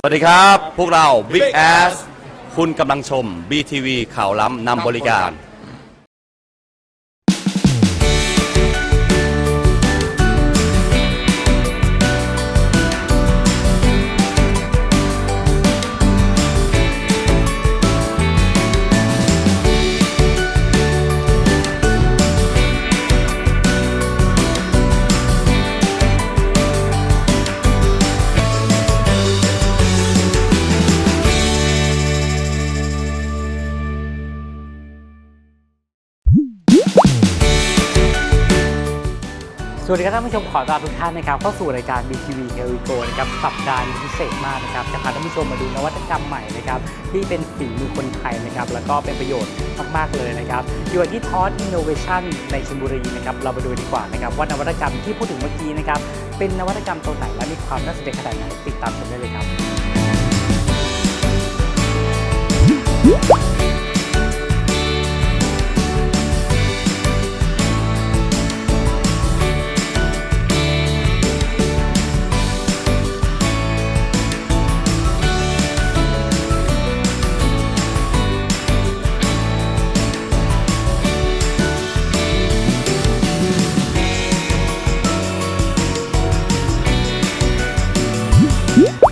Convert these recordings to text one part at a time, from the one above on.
สวัสดีครับ พวกเรา Big Ass คุณกำลังชม BTV ข่าวล้ำนำบริการ สวัสดีครับท่านผู้ชมขอต้อนรับทุกท่านนะครับเข้าสู่รายการ BTV Here We Go นะครับสัปดาห์นี้พิเศษมากนะครับจะพาท่านผู้ชมมาดูนวัตกรรมใหม่นะครับที่เป็นฝีมือคนไทยนะครับแล้วก็เป็นประโยชน์มากๆเลยนะครับอยู่ที่ทอ s อินโนเวชันในชลบุรีนะครับเรามาดูดีกว่านะครับว่านวัตกรรมที่พูดถึงเมื่อกี้นะครับเป็นนวัตกรรมตัวไหนและมีความน่าสนใจขนาดไหนติดตามชมได้เลยครับ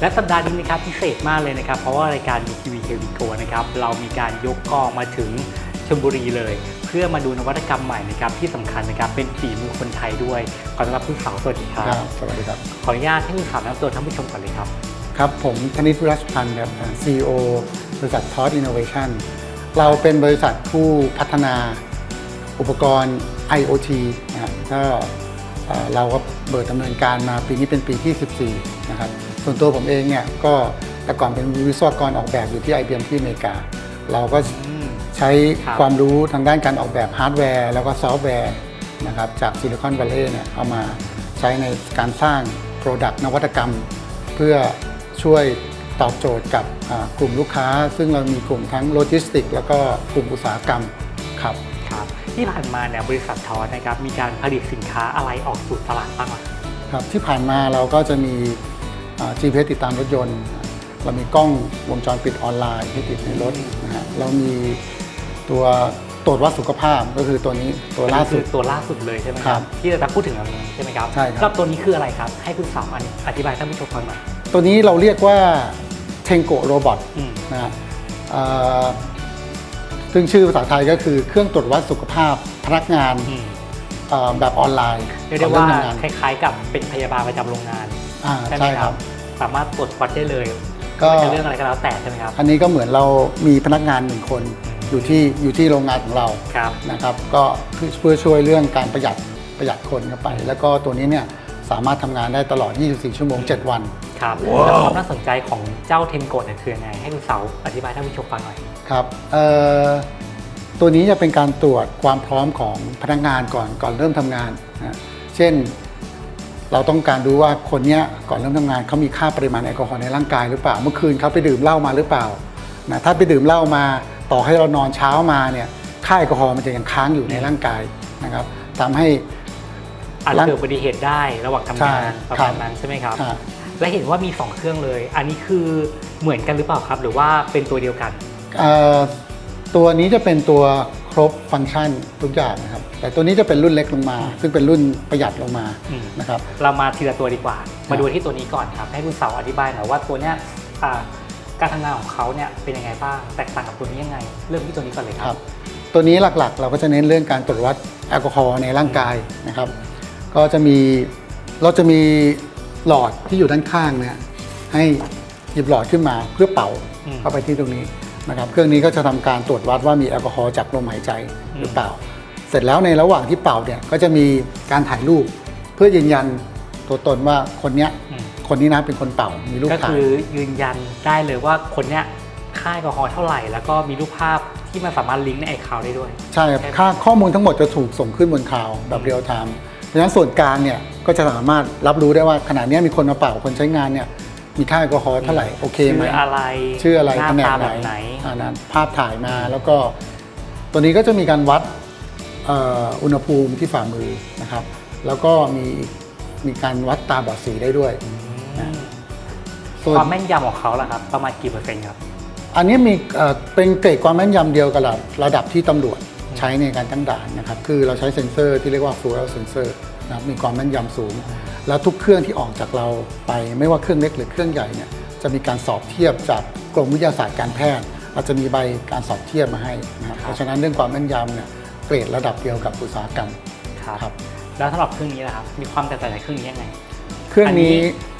และสัปดาห์นี้นะครับพิเศษมากเลยนะครับ เพราะว่ารายการ BTV h e r e Go นะครับเรามีการยกกองมาถึงชลบุรีเลย เพื่อมาดูนวัตกรรมใหม่นะครับที่สำคัญนะครับเป็นฝีมือคนไทยด้วยขอต้อนรับคุณสาวสวัสดีครัครับบสวัสดีครับ ขออนุญาตให้คุณสาวแนะนำตัวท่านผู้ชมก่อนเลยครับ ครับ ผมธนิตวิรัชพันธ์ครับ CEO บริษัททอ s อินโนเวชันเราเป็นบริษัทผู้พัฒนาอุปกรณ์ IoT นะครับก็เอ่อเราก็เปิดดำเนินการมาปีนี้เป็นปีที่ 14 นะครับ ส่วนตัวผมเองเนี่ยก็แต่ก่อนเป็นวิศวกรออกแบบอยู่ที่ IBM ที่อเมริกา เราก็อืมใช้ครับความรู้ทางด้านการออกแบบฮาร์ดแวร์ แล้วก็ซอฟต์แวร์นะครับจากซิลิคอนวัลเลย์เนี่ยเอามาใช้ในการสร้าง Product นวัตกรรม เพื่อช่วยตอบโจทย์กับอ่ากลุ่มลูกค้า ซึ่งเรามีกลุ่มทั้งโลจิสติก แล้วก็กลุ่มอุตสาหกรรมครับครับที่ผ่านมาเนี่ยบริษัททอนะครับมีการผลิตสินค้าอะไรออกสู่ตลาดบ้างอะครับที่ผ่านมาเราก็จะมีอ่า GPS ติดตามรถยนต์ เรามีกล้องวงจรปิดออนไลน์ที่ติดในรถนะฮะเรามีตัวตรวจวัดสุขภาพก็คือตัวนี้ตัวล่าสุดคือตัวล่าสุดเลยใช่ไหมคครัรับ บ ที่จะพูดถึงอันนี้ใช่ไหมครับใช่ครับแล้วตัวนี้คืออะไรครับ ให้คุณสาวอธิบายท่านผู้ชมฟังหน่อยตัวนี้เราเรียกว่า Tengo Robot อืมนะฮะเอ่อซึ่งชื่อภาษาไทยก็คือเครื่องตรวจวัดสุขภาพพนักงานอืมเอ่อแบบออนไลน์เรียกได้ว่าก่อนเริ่มทำงานคล้ายๆกับเป็นพยาบาลประจำโรงงาน อ่าใช่ไหมใช่คครัรับ บ สามารถตรวจวัดได้เลยก็ ไม่ว่าจะเรื่องอะไรก็แล้วแต่ใช่ไหมครับ อันนี้ก็เหมือนเรามีพนักงานหนึ่งคนอยู่ที่อยู่ที่โรงงานของเรา ครับ นะครับก็เพื่อช่วยเรื่องการประหยัดประหยัดคนเข้าไป แล้วก็ตัวนี้เนี่ยสามารถทำงานได้ตลอด 24 ชั่วโมง 7 วันครับแล้วความน่าสนใจของเจ้าเทนโกดเนี่ยคือยังไง ให้คุณสาวอธิบายท่านผู้ชมฟังหน่อย ครับเอ่อตัวนี้จะเป็นการตรวจความพร้อมของพนักงานก่อนก่อนเริ่มทำงานนะเช่น เราต้องการดูว่าคนเนี้ยก่อนเริ่มทำงานเขามีค่าปริมาณแอลกอฮอล์ในร่างกายหรือเปล่า เมื่อคืนเขาไปดื่มเหล้ามาหรือเปล่านะถ้าไปดื่มเหล้ามาต่อให้เรานอนเช้ามาเนี่ยค่าแอลกอฮอล์มันจะยังค้างอยู่ในร่างกายนะครับทำให้อาจจะเกิดอุบัติเหตุได้ระหว่างทำงานใช่ประครัมาบณนั้นใช่ไหมครับอ่าและเห็นว่ามี 2 เครื่องเลย อันนี้คือเหมือนกันหรือเปล่าครับ หรือว่าเป็นตัวเดียวกันเอ่อ ตัวนี้จะเป็นตัวครบฟังก์ชันทุกอย่างนะครับ แต่ตัวนี้จะเป็นรุ่นเล็กลงมา ซึ่งเป็นรุ่นประหยัดลงมาอืม นะครับ เรามาทีละตัวดีกว่า มาดูที่ตัวนี้ก่อนครับ ให้คุณเสาอธิบายหน่อยว่าตัวเนี้ยอ่าการทำงานของเขาเนี่ยเป็นยังไงบ้าง แตกต่างกับตัวนี้ยังไง เริ่มที่ตัวนี้ก่อนเลยคครัรับ บตัวนี้หลักๆ เราก็จะเน้นเรื่องการตรวจวัดแอลกอฮอล์ในร่างกายนะครับ ก็จะมีเราจะมีหลอดที่อยู่ด้านข้างเนี่ยให้หยิบหลอดขึ้นมาเพื่อเป่าอืม เข้าไปที่ตรงนี้ นะครับเครื่องนี้ก็จะทำการตรวจวัดว่ามีแอลกอฮอล์จากลมหายใจหรือเปล่า เสร็จแล้วในระหว่างที่เป่าเนี่ยก็จะมีการถ่ายรูป เพื่อยืนยันตัวตนว่าคนเนี้ยอืมคนนี้นะเป็นคนเป่ามีรูปก็ถ่ายคือยืนยันได้เลยว่าคนเนี้ยค่าแอลกอฮอล์เท่าไหร่ แล้วก็มีรูปภาพที่มันสามารถลิงก์ในไอคาวได้ด้วย ใช่ครับใช่ไหมค่าข้อมูลทั้งหมดจะถูกส่งขึ้นบนคลาวด์แบบเรียลไทม์เพราะฉะนั้นส่วนกลางเนี่ยก็จะสามารถรับรู้ได้ว่าขณะนี้มีคนมาเป่าคนใช้งานเนี่ย มีค่าแอลกอฮอล์เท่าไหร่โอเคไหมชื่ออะไรชื่ออะไรหน้าแผนตากไหนแบบไหนอ่านั้นภาพถ่ายมาแล้วก็ ตัวนี้ก็จะมีการวัดเอ่ออุณหภูมิที่ฝ่ามือนะครับ แล้วก็มีมีการวัดตาบอดสีได้ด้วยอืมส่วนความแม่นยำของเขาล่ะครับ ประมาณกี่เปอร์เซ็นต์ครับ อันนี้มีเอ่อเป็นเกรดความแม่นยำเดียวกับระดับระดับที่ตำรวจใช้ในการตั้งด่านนะครับ คือเราใช้เซ็นเซอร์ที่เรียกว่า fuel sensor นะครับมีความแม่นยำสูง แล้วทุกเครื่องที่ออกจากเราไป ไม่ว่าเครื่องเล็กหรือเครื่องใหญ่เนี่ยจะมีการสอบเทียบจากกรมวิทยาศาสตร์การแพทย์เราจะมีใบการสอบเทียบมาให้นะครับเพราะฉะนั้นเรื่องความแม่นยำเนี่ยเกรดระดับเดียวกับอุตสาหกรรมครับครับแล้วสำหรับเครื่องนี้นะครับมีความแตกต่างจากเครื่องนี้ยังไงเครื่องนี้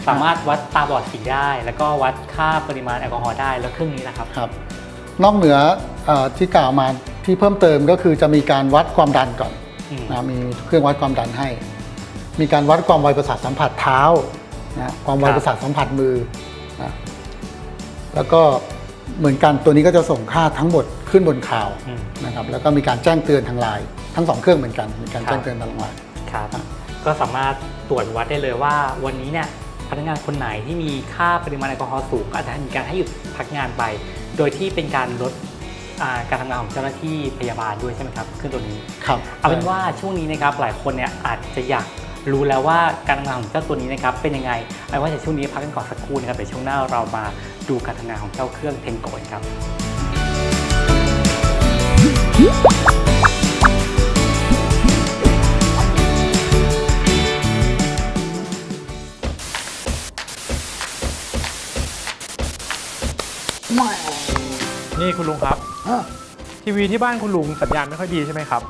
สามารถวัดตาบอดสีได้ แล้วก็วัดค่าปริมาณแอลกอฮอล์ได้แล้วเครื่องนี้นะครับครับ นอกเหนือเออที่กล่าวมาที่เพิ่มเติมก็คือจะมีการวัดความดันก่อนอืมนะมีเครื่องวัดความดันให้ มีการวัดความไวประสาทสัมผัสเท้านะความไวประสาทสัมผัสมือนะแล้วก็เหมือนกันตัวนี้ก็จะส่งค่าทั้งหมดขึ้นบนข่าวอืมนะครับแล้วก็มีการแจ้งเตือนทางไลน์ทั้งสองเครื่องเหมือนกันมีการครับแจ้งเตือนทางไลน์ครับก็สามารถตรวจวัดได้เลยว่า วันนี้เนี่ยพนักงานคนไหนที่มีค่าปริมาณแอลกอฮอล์สูงก็อาจจะมีการให้หยุดพักงานไป โดยที่เป็นการลดอ่าการทำงานของเจ้าหน้าที่พยาบาลด้วยใช่ไหมครับเครื่องตัวนี้ครับเอาเป็นว่าช่วงนี้นะครับหลายคนเนี่ยอาจจะอยาก รู้แล้วว่าการทำงานของเจ้าตัวนี้นะครับเป็นยังไงเอาเป็นว่าในช่วงนี้พักกันก่อนสักครู่นะครับเดี๋ยวช่วงหน้าเรามาดูการทำงานของเจ้าเครื่องเทนโกะครับ นี่คุณลุงครับทีวีที่บ้านคุณลุงสัญญาณไม่ค่อยดีใช่ไหมครับ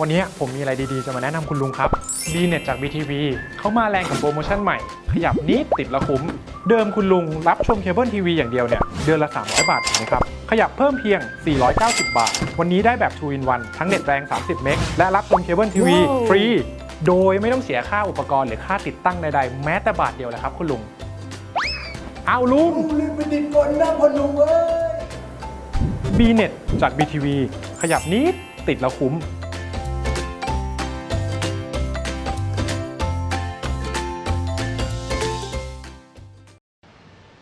วันนี้ผมมีอะไรดีๆจะมาแนะนำคุณลุงครับ b n e t จาก BTV เขามาแรงกับโปรโมชั่นใหม่ ขยับนิดติดละคุ้ม เดิมคุณลุงรับชมเคเบิลทีวีอย่างเดียวเนี่ย เดือนละ 300 บาทถูกไหมครับ ขยับเพิ่มเพียง 490 บาท วันนี้ได้แบบ 2 in 1ทั้งเน็ตแรง 30 เมกและรับชมเคเบิลทีวีฟรี โดยไม่ต้องเสียค่าอุปกรณ์หรือค่าติดตั้งใดๆ แม้แต่บาทเดียวเลยครับคุณลุง เอาลุง b n e t จาก BTV ขยับนิดติดแล้วคุ้ม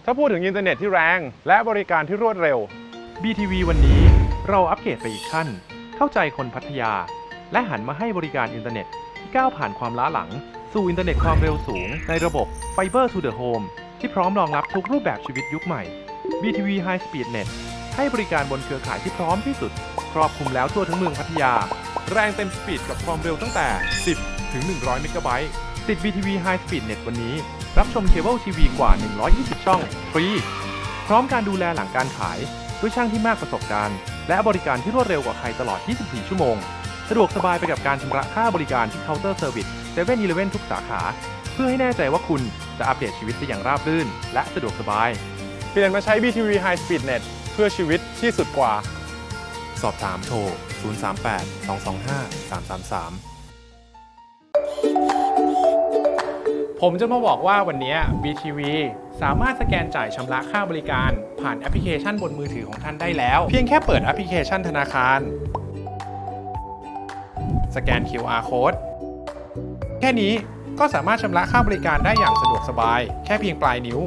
ถ้าพูดถึงอินเทอร์เน็ตที่แรง และบริการที่รวดเร็ว BTV วันนี้เราอัปเกรดไปอีกขั้น เข้าใจคนพัทยา และหันมาให้บริการอินเทอร์เน็ตที่ก้าวผ่านความล้าหลัง สู่อินเทอร์เน็ตความเร็วสูง ในระบบ Fiber to the Home ที่พร้อมรองรับทุกรูปแบบชีวิตยุคใหม่ BTV High Speed Net ให้บริการบนเครือข่ายที่พร้อมที่สุด ครอบคลุมแล้วทั่วทั้งเมืองพัทยา แรงเต็มสปีดกับความเร็วตั้งแต่ 10 ถึง 100 เมกะไบต์ติด BTV High Speed Net วันนี้ รับชมเคเบิลทีวีกว่า 120 ช่อง ฟรี พร้อมการดูแลหลังการขาย ด้วยช่างที่มากประสบการณ์ และบริการที่รวดเร็วกว่าใครตลอด 24 ชั่วโมง สะดวกสบายไปกับการชำระค่าบริการที่เคาน์เตอร์เซอร์วิส7 e เ e ่ e อทุกสาขา เพื่อให้แน่ใจว่าคุณจะอัปเดตชีวิตได้อย่างราบรื่น และสะดวกสบาย เปลี่ยนมาใช้ BTV High Speed Net เพื่อชีวิตที่สุดกว่า สอบถามโทร 038 225 333 ผมจะมาบอกว่าวันนี้ BTV สามารถสแกนจ่ายชำระค่าบริการผ่านแอปพลิเคชันบนมือถือของท่านได้แล้ว เพียงแค่เปิดแอปพลิเคชันธนาคาร สแกน QR code แค่นี้ก็สามารถชำระค่าบริการได้อย่างสะดวกสบาย แค่เพียงปลายนิ้ว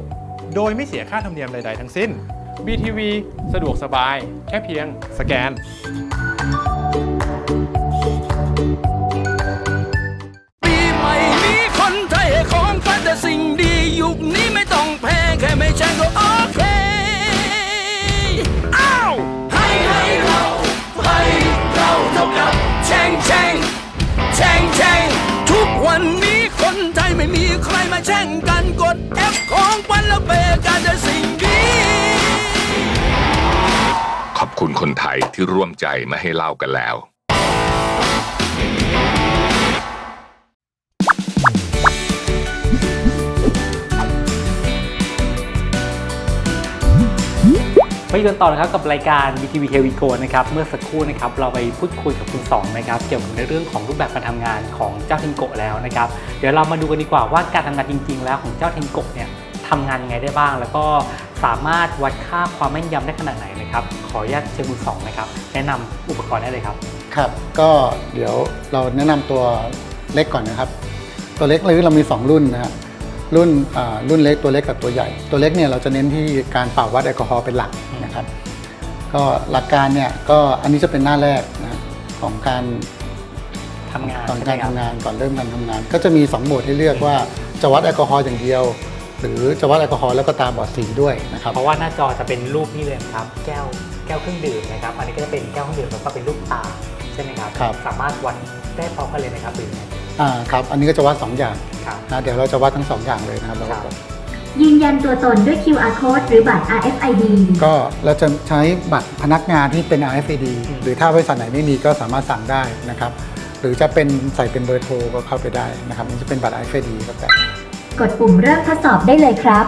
โดยไม่เสียค่าธรรมเนียมใดๆทั้งสิ้น BTV สะดวกสบาย แค่เพียงสแกน แต่สิ่งดียุคนี้ไม่ต้องแพงแค่ไม่แช่ก็โอเคอ้าวให้ให้เราให้เราเท่ากับแชงแชงแชงแชงทุกวันนี้คนไทยไม่มีใครมาแช่งกันกดแอปของวันล้วเปย์กันแต่สิ่งดีขอบคุณคนไทยที่ร่วมใจมาให้เล่ากันแล้ว ไปกันต่อนะครับกับรายการ BTV Here We Go นะครับเมื่อสักครู่นะครับเราไปพูดคุยกับคุณสองนะครับเกี่ยวกับในเรื่องของรูปแบบการทำงานของเจ้าเทนโกะแล้วนะครับเดี๋ยวเรามาดูกันดีกว่าว่าการทำงานจริง ๆ แล้วของเจ้าเทนโกะเนี่ยทำงานยังไงได้บ้าง แล้วก็สามารถวัดค่าความแม่นยำได้ขนาดไหนนะครับขออนุญาตเชิญคุณสองนะครับแนะนำอุปกรณ์ได้เลยครับ ครับ ก็เดี๋ยวเราแนะนำตัวเล็กก่อนนะครับ ตัวเล็กเลยเรามี 2 รุ่นนะฮะรุ่นอ่ารุ่นเล็กตัวเล็กกับตัวใหญ่ ตัวเล็กเนี่ยเราจะเน้นที่การเป่าวัดแอลกอฮอล์เป็นหลักนะครับก็หลักการเนี่ยก็อันนี้จะเป็นหน้าแรกนะของการทำงานก่อนใช่การไหมคบทำงานก่อนเริ่มการทำงาน ก็จะมี 2 โหมดให้เลือกว่าจะวัดแอลกอฮอล์อย่างเดียว หรือจะวัดแอลกอฮอล์แล้วก็ตาบอดสีด้วยนะครับเพราะว่าหน้าจอจะเป็นรูปนี่เลยนะครับ แก้วแก้วเครื่องดื่มนะครับอันนี้ก็จะเป็นแก้วเครื่องดื่มแล้วก็เป็นรูปตาใช่ไหมครับครับสามารถวัดได้พร้อมกันเลยไหมครับหรือไง อ่าครับ อันนี้ก็จะวัด 2 อย่างครับ นะเดี๋ยวเราจะวัดทั้ง 2 อย่างเลยนะครับเราครับก็ยืนยันตัวตนด้วย QR code หรือบัตร RFID ก็เราจะใช้บัตรพนักงานที่เป็น RFID หรือถ้าบริษัทไหนไม่มีก็สามารถสั่งได้นะครับ หรือจะเป็นใส่เป็นเบอร์โทรก็เข้าไปได้นะครับมันจะเป็นบัตร RFID ก็แต่ กดปุ่มเริ่มทดสอบได้เลยครับ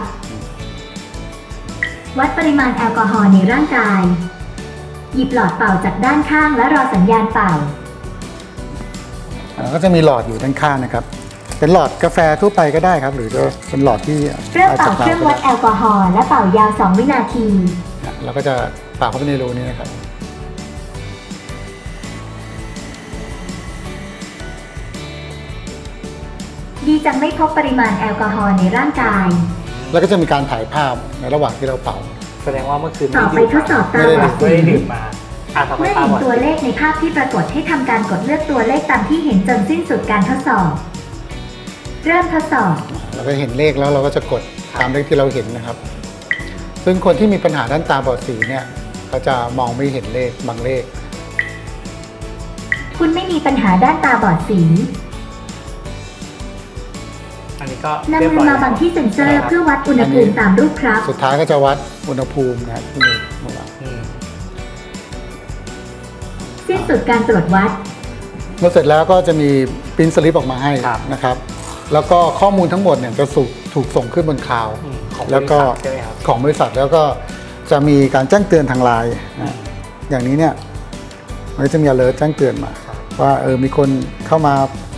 วัดปริมาณแอลกอฮอล์ในร่างกาย หยิบหลอดเป่าจากด้านข้างและรอสัญญาณเป่าแล้ว ก็จะมีหลอดอยู่ด้านข้างนะครับ เป็นหลอดกาแฟทั่วไปก็ได้ครับ หรือจะเป็นหลอดที่เริ่มเป่าจกเครื่องวัดแอลกอฮอล์และเป่ายาว 2 วินาทีเราก็จะเป่าเข้าไปในรูนี้นะครับดีจังไม่พบปริมาณแอลกอฮอล์ในร่างกาย แล้วก็จะมีการถ่ายภาพในระหว่างที่เราเป่า แสดงว่าเมื่อคืนต่อไปทดสอบตาบอดไม่สีได้ดื่มมา อะต่อไปเมื่อตาเห็นบอดตัวเลขในภาพที่ปรากฏให้ทำการกดเลือกตัวเลขตามที่เห็นจนสิ้นสุดการทดสอบ เริ่มทดสอบ เราก็เห็นเลขแล้วเราก็จะกดตามเลขที่เราเห็นนะครับ ซึ่งคนที่มีปัญหาด้านตาบอดสีเนี่ยเขาจะมองไม่เห็นเลขบางเลข คุณไม่มีปัญหาด้านตาบอดสีอันนี้ก็นำเรียบมืร้ออยมาแล้วบังที่เซ็นเซอร์เพื่อวัดอุณหภูมิตามรูปครับ สุดท้ายก็จะวัดอุณหภูมินะครับที่มือของเราอืม สิ้นสุดการตรวจวัด เมื่อเสร็จแล้วก็จะมีปริ้นสลิปออกมาให้ครับ นะครับ แล้วก็ข้อมูลทั้งหมดเนี่ยจะถูกถูกส่งขึ้นบนคลาวด์อืมของแล้วก็บริษัทใช่ไหมครับ ของบริษัทแล้วก็จะมีการแจ้งเตือนทางไลน์นะอย่างนี้เนี่ยมันก็จะมี alert แจ้งเตือนมาครับว่าเออมีคนเข้ามา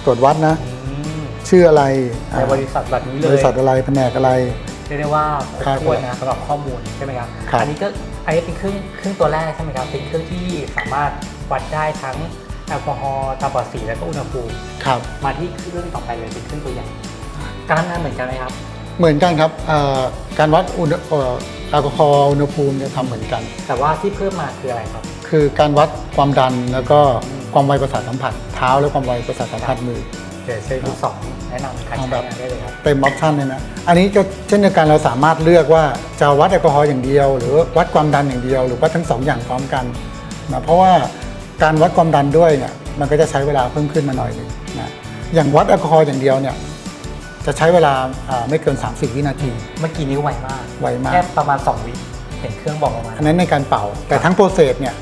ตรวจวัดนะ อืมชื่ออะไรในบริษัทแบบนี้เลยบริษัทอะไรแผนกอะไร เรียกได้ว่าครครับบถ้วนนะสำหรับข้อมูลใช่ไหมครับ ครับ อันี้ก็อันนี้เป็นเครื่องเครื่องตัวแรกใช่ไหมครับ เป็นเครื่องที่สามารถ วัดได้ทั้งแอลกอฮอล์ตาบอดสีแล้วก็อุณหภูมิครับ มาที่เครื่องต่อไปเลยเป็นเครื่องตัวใหญ่การทำงานเหมือนกันไหมครับ เหมือนกันครับเอ่อการวัดอุณหเอ่อแอลกอฮอล์อุณหภูมิเนี่ยทำเหมือนกัน แต่ว่าที่เพิ่มมาคืออะไรครับ คือการวัดความดันแล้วก็ความไวประสาทสัมผัส เท้าและความไวประสาทสัมผัสมือ เดี๋ยวเชิญคุณสองแนะนำการเอาใช้แบบงานได้เลยครับเต็มออปชันเลยนะ อันนี้ก็เช่นเดียวกันเราสามารถเลือกว่าจะวัดแอลกอฮอล์อย่างเดียว หรือวัดความดันอย่างเดียว หรือว่าทั้งสองอย่างพร้อมกันนะเพราะว่า การวัดความดันด้วยเนี่ยมันก็จะใช้เวลาเพิ่มขึ้นมาหน่อยหนึ่งนะอย่างวัดแอลกอฮอล์อย่างเดียวเนี่ยจะใช้เวลาอ่าไม่เกิน 30 วินาที เมื่อกี้นิ้วไวมากไวมากแค่ประมาณ 2 วิเห็นเครื่องบอกประมาณอันนั้นในการเป่า แต่ทั้งโปรเซสเนี่ย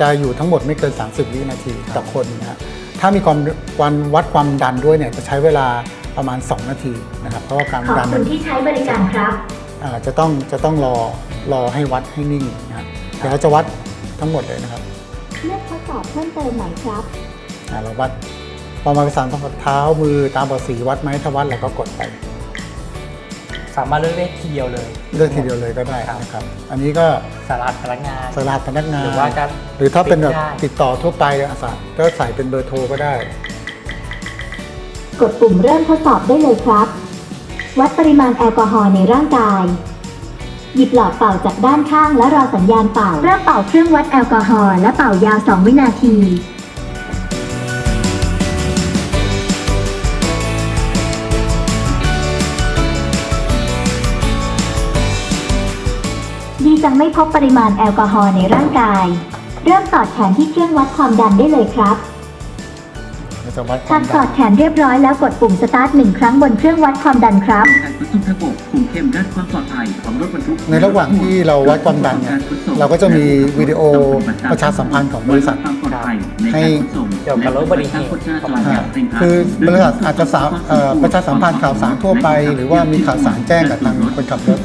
จะอยู่ทั้งหมดไม่เกิน 30 วินาทีต่อคนนะฮะถ้ามีความวันวัดความดันด้วยเนี่ยจะใช้เวลาประมาณ 2 นาทีนะครับเพราะว่าการขอบดันคุณที่ใช้บริการครับอ่าจะต้องจะต้องรอรอให้วัดให้นิ่งนะครับเดี๋ยวเราจะวัดทั้งหมดเลยนะครับเลือกทด สอบเพิ่มเติมไหมครับอ่าเราวัดประมาณประสานต้องเท้ามือตามบอดสีวัดไหมถ้าวัดเราก็กดไปสามารถเลือกได้ทีเดียวเลยเลือกทีเดียวเลยก็ได้นะครับ อันนี้ก็สาราพนักงานสลัดพนักงานหรือว่าจะหรือถ้าเป็นแบบได้ติดต่อทั่วไปอาสาก็ใส่เป็นเบอร์โทรก็ได้ กดปุ่มเริ่มทดสอบได้เลยครับ วัดปริมาณแอลกอฮอล์ในร่างกาย หยิบหลอดเป่าจากด้านข้างและรอสัญญาณเป่าเริ่มเป่าเครื่องวัดแอลกอฮอล์และเป่ายาว 2 วินาที ดีจังไม่พบปริมาณแอลกอฮอล์ในร่างกาย เริ่มสอดแขนที่เครื่องวัดความดันได้เลยครับ จะวัดคหาวากมสดัอนดแขนเรียบร้อยแล้วกดปุ่มสตาร์ทหนึ่งครั้งบนเครื่องวัดความดันครับ การขนส่งทางบกคุมเข้มด้านความปลอดภัยของรถบรรทุกในระหว่างที่เราวัดความดันเนี่ยเราก็จะมีวิดีโอประชาสัมพันธ์ของบริษัท ความปลอดภัยในให้การขนส่งเกี่ยวกับรถอุบัติเหตุประมาณอ่านั้นคือบริษัทอาจจะสาเอ่อประชาสัมพันธ์ข่าวสารทั่วไป หรือว่ามีข่าวสารแจ้งกับทางคนขับรถ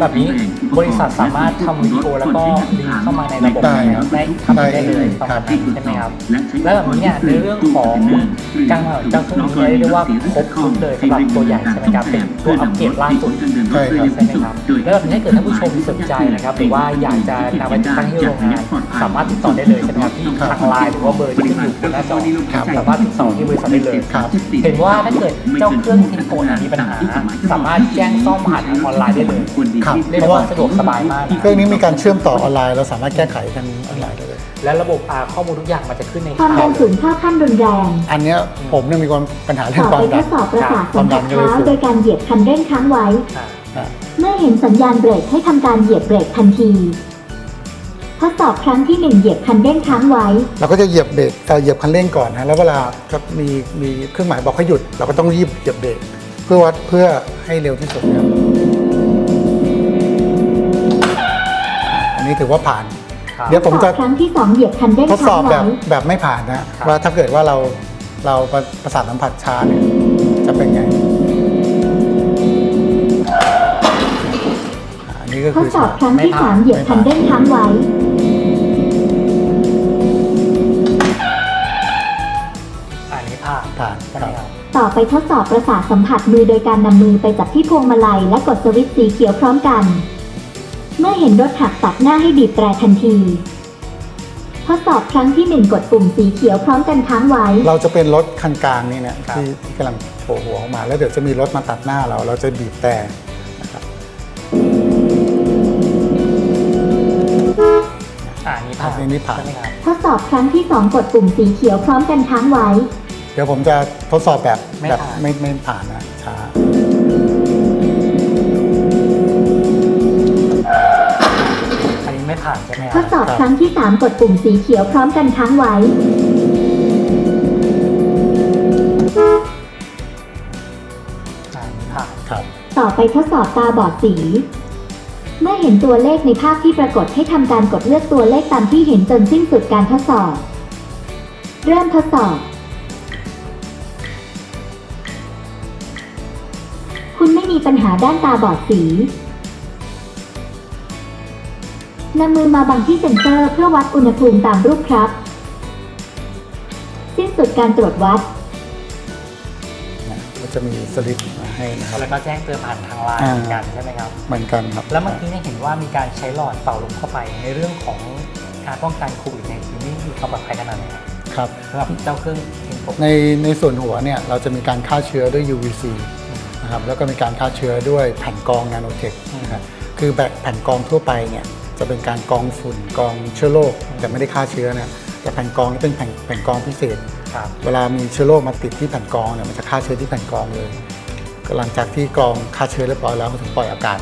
แบบนี้บริษัทสามารถทำวิดีโอแล้วก็ลิงก์เข้ามาในระบบได้ครับได้ทำได้เลยประมาณนั้นใช่ไหมครับ แล้วแบบนี้เนี่ยในเรื่องของการเจ้าเครื่องนี้เรียกได้ว่าครบชุดเลยสำหรับตัวใหญ่ใช่ไหมครับเป็นตัวอัปเกรดล่าสุดใช่ครับใช่ไหมครับแล้วแบบนี้ถ้าเกิดท่านผู้ชมสนใจนะครับหรือว่าอยากจะนำไปติดตั้งที่โรงงานสามารถติดต่อได้เลยใช่ไหมครับที่ทางไลน์หรือว่าเบอร์ที่ขึ้นอยู่บนหน้าจอครับสามารถติดต่อที่บริษัทได้เลยครับเห็นว่าถ้าเกิดเจ้าเครื่องเทนโกะมีปัญหา สามารถแจ้งซ่อมผ่านทางออนไลน์ได้เลยครับเรียกได้ว่าสะดวกสบายมากเครื่องนี้มีการเชื่อมต่อออนไลน์เราสามารถแก้ไขทางออนไลน์ได้เลยและระบบอ่าข้อมูลทุกอย่างมันจะขึ้นในความข่าดัวนสูงเท่าขั้นรุนแรงงอันเนี้ยผมเนี่ยมีความปัญหาเรื่อต่งอความไปทดันดสอบประสาทคสัวามมดัผัสนก็เลยเท้าสูงโดยการเหยียบคันเร่งค้างไว้อ่าอะเมื่อเห็นสัญญาณเบรกให้ทำการเหยียบเบรกทันทีทดสอบครั้งที่หนึ่งเหยียบคันเร่งค้างไว้ เราก็จะเหยียบเบรกเอ่อเหยียบคันเร่งก่อนนะแล้วเวลาจะมีมีเครื่องหมายบอกให้หยุด เราก็ต้องรีบเหยียบเบรกเพื่อวัดเพื่อให้เร็วที่สุดนะครับอันนี้ถือว่าผ่านครับ เดี๋ยวผมจะทดสอบครั้งที่สองเหยียบคันเร่งทดสอบค้างแบไว้บแบบไม่ผ่านนะ ว่าถ้าเกิดว่าเราเราประประสาทสัมผัสช้าเนี่ยจะเป็นไงอ่าอันนี้ก็ทคืดอสอบครั้งที่ไม่ผ่าสานมเหยียบคันเร่งค้างไว้อันนี้ผ่านผ่านใช่คไหมรับครับต่อไปทดสอบประสาทสัมผัสมือโดยการนำมือไปจับที่พวงมาลัยและกดสวิตช์สีเขียวพร้อมกัน เมื่อเห็นรถหักตัดหน้าให้บีบแตรทันที ทดสอบครั้งที่หนึ่งกดปุ่มสีเขียวพร้อมกันค้างไว้ เราจะเป็นรถคันกลางนี่เนี่ยครับ ที่ที่กำลังโผล่หัวออกมา แล้วเดี๋ยวจะมีรถมาตัดหน้าเรา เราจะบีบแต่นะครับอ่าอันนี้ผ่านอันนี้ผ่าน ใช่ไหมครับ ทดสอบครั้งที่สองกดปุ่มสีเขียวพร้อมกันค้างไว้ เดี๋ยวผมจะทดสอบแบบไม่แบบผ่าน ไม่ไม่ผ่านนะช้า ไม่ผ่านใช่ไหมคทรับดสอบครั้งที่สามกดปุ่มสีเขียวพร้อมกันค้างไว้ อ่าอันนี้ผ่าน ครับ ต่อไปทดสอบตาบอดสี เมื่อเห็นตัวเลขในภาพที่ปรากฏให้ทำการกดเลือกตัวเลขตามที่เห็นจนสิ้นสุดการทดสอบ เริ่มทดสอบ คุณไม่มีปัญหาด้านตาบอดสี นำมือมาบังที่เซ็นเซอร์เพื่อวัดอุณหภูมิตามรูปครับ สิ้นสุดการตรวจวัด นะก็จะมีสลิปมาให้นะครับ แล้วก็แจ้งเตือนผ่านทางไลน์อ่า เหมือนกันใช่ไหมครับ เหมือนกันครับแล้วเมื่อกี้เนี่ยเห็นว่ามีการใช้หลอดเป่าลมเข้าไปในเรื่องของการป้องกันโควิดในทีนี่มีความปลอดภัยขนาดไหนครับครับ สำหรับเจ้าเครื่องเองผมในในส่วนหัวเนี่ยเราจะมีการฆ่าเชื้อด้วย UVC นะครับแล้วก็มีการฆ่าเชื้อด้วยแผ่นกรองนาโนเทคนะครับคือแบบแผ่นกรองทั่วไปเนี่ย จะเป็นการกรองฝุ่นกรองเชื้อโรคแต่ไม่ได้ฆ่าเชื้อนะแต่แผ่นกรองนี่เป็นแผ่นแผ่นกรองพิเศษ ครับ เวลามีเชื้อโรคมาติดที่แผ่นกรองเนี่ยมันจะฆ่าเชื้อที่แผ่นกรองเลยก็หลังจากที่กรองฆ่าเชื้อเรียบร้อยแล้วก็ถึงปล่อยอากาศ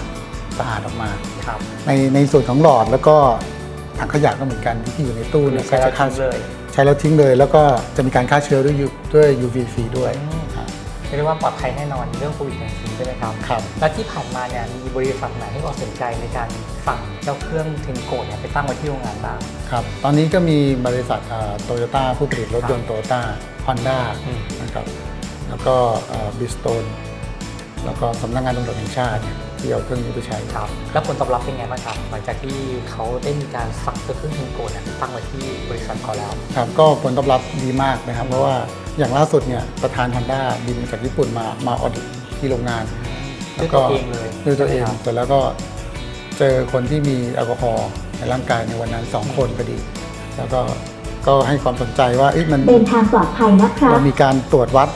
สะอาดออกมา ครับในในส่วนของหลอดแล้วก็ถังขยะก็เหมือนกันที่อยู่ในตู้เนี่ยใช้ก็แล้วจะฆ่าทิ้งเลย ใช้แล้วทิ้งเลย แล้วก็จะมีการฆ่าเชื้อด้วย U- ด้วย UVC ด้วย อืมครับ เรียกว่าปลอดภัยแน่นอนเรื่องโควิดในทีใช่ไหมครับ ครับ และที่ผ่านมาเนี่ยมีบริษัทไหนให้ความสนใจในการสั่งเจ้าเครื่องเทนโกเนี่ยไปตั้งไว้ที่โรงงานบ้าง ครับ ตอนนี้ก็มีบริษัทโตโยต้าผู้ผลิตรถยนต์โตโยต้าฮอนด้าอืม นะครับ แล้วก็บิสโตนแล้วก็สำนักงานตำรวจแห่งชาติเนี่ย ที่เอาเครื่องนี้ไปใช้ครับ แล้วผลตอบรับเป็นไงบ้างครับ หลังจากที่เขาได้มีการสั่งเจ้าเครื่องเทนโกเนี่ยไปตั้งไว้ที่บริษัทเขาแล้วครับก็ผลตอบรับดีมากนะครับ เพราะว่าอย่างล่าสุดเนี่ยประธานฮอนด้าบินมาจากญี่ปุ่นมามาออดิตที่โรงงานด้วยตัวเองเลยด้วยตัวเองใช่ไหมครับเสร็จแล้วก็เจอคนที่มีแอลกอฮอล์ในร่างกายในวันนั้นสองคนพอดี แล้วก็ก็ให้ความสนใจว่าเอ๊ะมันเดินทางปลอดภัยนะครับเรามีการตรวจวัด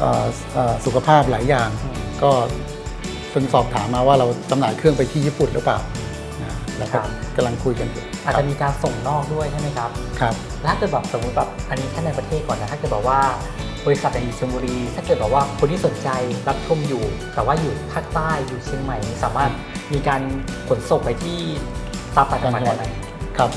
เอ่อเอ่อสุขภาพหลายอย่าง ก็ ซึ่งสอบถามมาว่าเราจำหน่ายเครื่องไปที่ญี่ปุ่นหรือเปล่านะแล้วก็กำลังคุยกันอยู่อาจจะมีการส่งนอกด้วยใช่ไหมครับ ครับ แล้วถ้าเกิดแบบสมมติแบบอันนี้แค่ในประเทศก่อนนะถ้าเกิดแบบว่าบริษัทในอยู่ชลบุรี ถ้าเกิดแบบว่าคนที่สนใจรับชมอยู่ แต่ว่าอยู่ภาคใต้อยู่เชียงใหม่สามารถมีการขนส่งไปที่ตามต่างจังหวัดได้ไหมครับ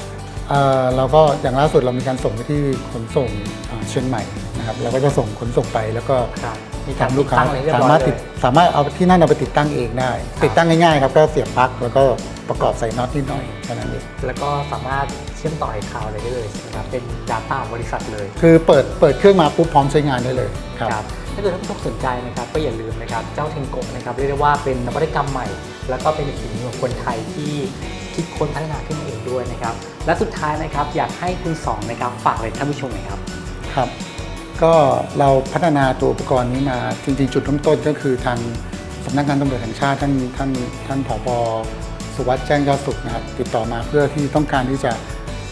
เอ่อเราก็อย่างล่าสุดเรามีการส่งไปที่ขนส่งอ่าเชียงใหม่นะครับเราก็จะส่งขนส่งไปแล้วก็ครับ มีการทางลูกค้าตั้งอะไรเรียบสาร้อยมารถเลติยดสามารถเอาที่นั่นเอาไปติดตั้งเองได้ครับติดตั้งง่ายๆครับก็เสียบปลั๊กแล้วก็ประกอบใส่น็อตนิดหน่อยแค่นั้นเองแล้วก็สามารถเชื่อมต่อไอ้คลาวด์อะไรได้เลยนะครับเป็น Data บริษัทเลย คือเปิดเปิดเครื่องมาปุ๊บพร้อมใช้งานได้เลยครับ ครับถ้าเกิดท่านผู้ชมสนใจนะครับก็อย่าลืมนะครับเจ้าเทนโกนะครับเรียกได้ว่าเป็นนวัตกรรมใหม่ แล้วก็เป็นฝีมือของคนไทยที่คิดค้นพัฒนาขึ้นมาเองด้วยนะครับและสุดท้ายนะครับอยากให้คุณสองนะครับฝากอะไรท่านผู้ชมหน่อยครับ ครับ ก็เราพัฒนาตัวอุปกรณ์นี้มาจริงๆ จุดเริ่มต้นก็คือทางสำนักงานตำรวจแห่งชาติท่านท่านท่านผบสุวัสด์แจ้งยอดสุขนะครับติดต่อมาเพื่อที่ต้องการที่จะ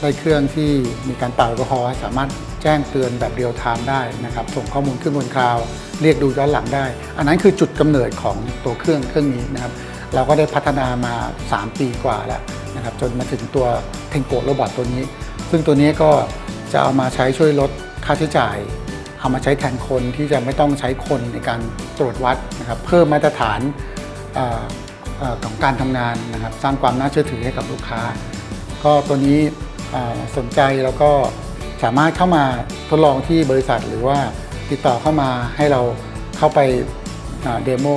ได้เครื่องที่มีการเป่าแอลกอฮอล์ให้สามารถแจ้งเตือนแบบเรียลไทม์ได้นะครับ ส่งข้อมูลขึ้นบนคลาวด์เรียกดูย้อนหลังได้ อันนั้นคือจุดกำเนิดของตัวเครื่องเครื่องนี้นะครับ เราก็ได้พัฒนามา 3 ปีกว่าแล้วนะครับ จนมาถึงตัวเทงโกะโรบอทตัวนี้ ซึ่งตัวนี้ก็จะเอามาใช้ช่วยลดค่าใช้จ่าย เอามาใช้แทนคนที่จะไม่ต้องใช้คนในการตรวจวัดนะครับเพิ่มมาตรฐานออของการทำงานนะครับ สร้างความน่าเชื่อถือให้กับลูกค้า ก็ตัวนี้สนใจแล้วก็สามารถเข้ามาทดลองที่บริษัทหรือว่าติดต่อเข้ามาให้เราเข้าไปเดโม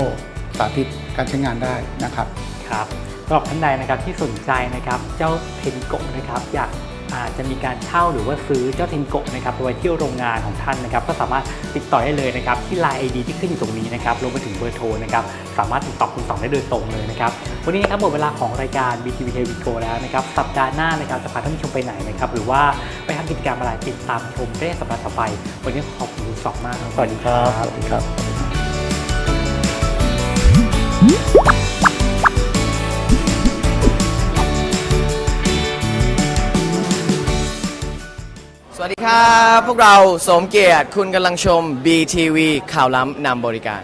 สาธิตการใช้งานได้นะครับครับสำหรับท่านใดนะครับที่สนใจนะครับเจ้าเทนโกนะครับอยาก อาจจะมีการเช่าหรือว่าซื้อเจ้าเทนโกะนะครับไปไว้ที่โรงงานของท่านนะครับก็สามารถติดต่อได้เลยนะครับที่ Line ID ที่ขึ้นอยู่ตรงนี้นะครับรวมไปถึงเบอร์โทรนะครับสามารถติดต่อคุณสองได้โดยตรงเลยนะครับวันนี้นะครับหมดเวลาของรายการ BTV h e v i g o แล้วนะครับสัปดาห์หน้านะครับจะพาท่านผู้ชมไปไหนนะครับหรือว่าไปทำกิจกรรมอะไรติดตามชมได้สัปดาห์ต่อไป วันนี้ขอบคุณคุณสองมากสวัสดีครับสวัสดีครับ วัสดีครับ พวกเราสมเกียรติคุณกำลังชม BTV ข่าวล้ำนำบริการ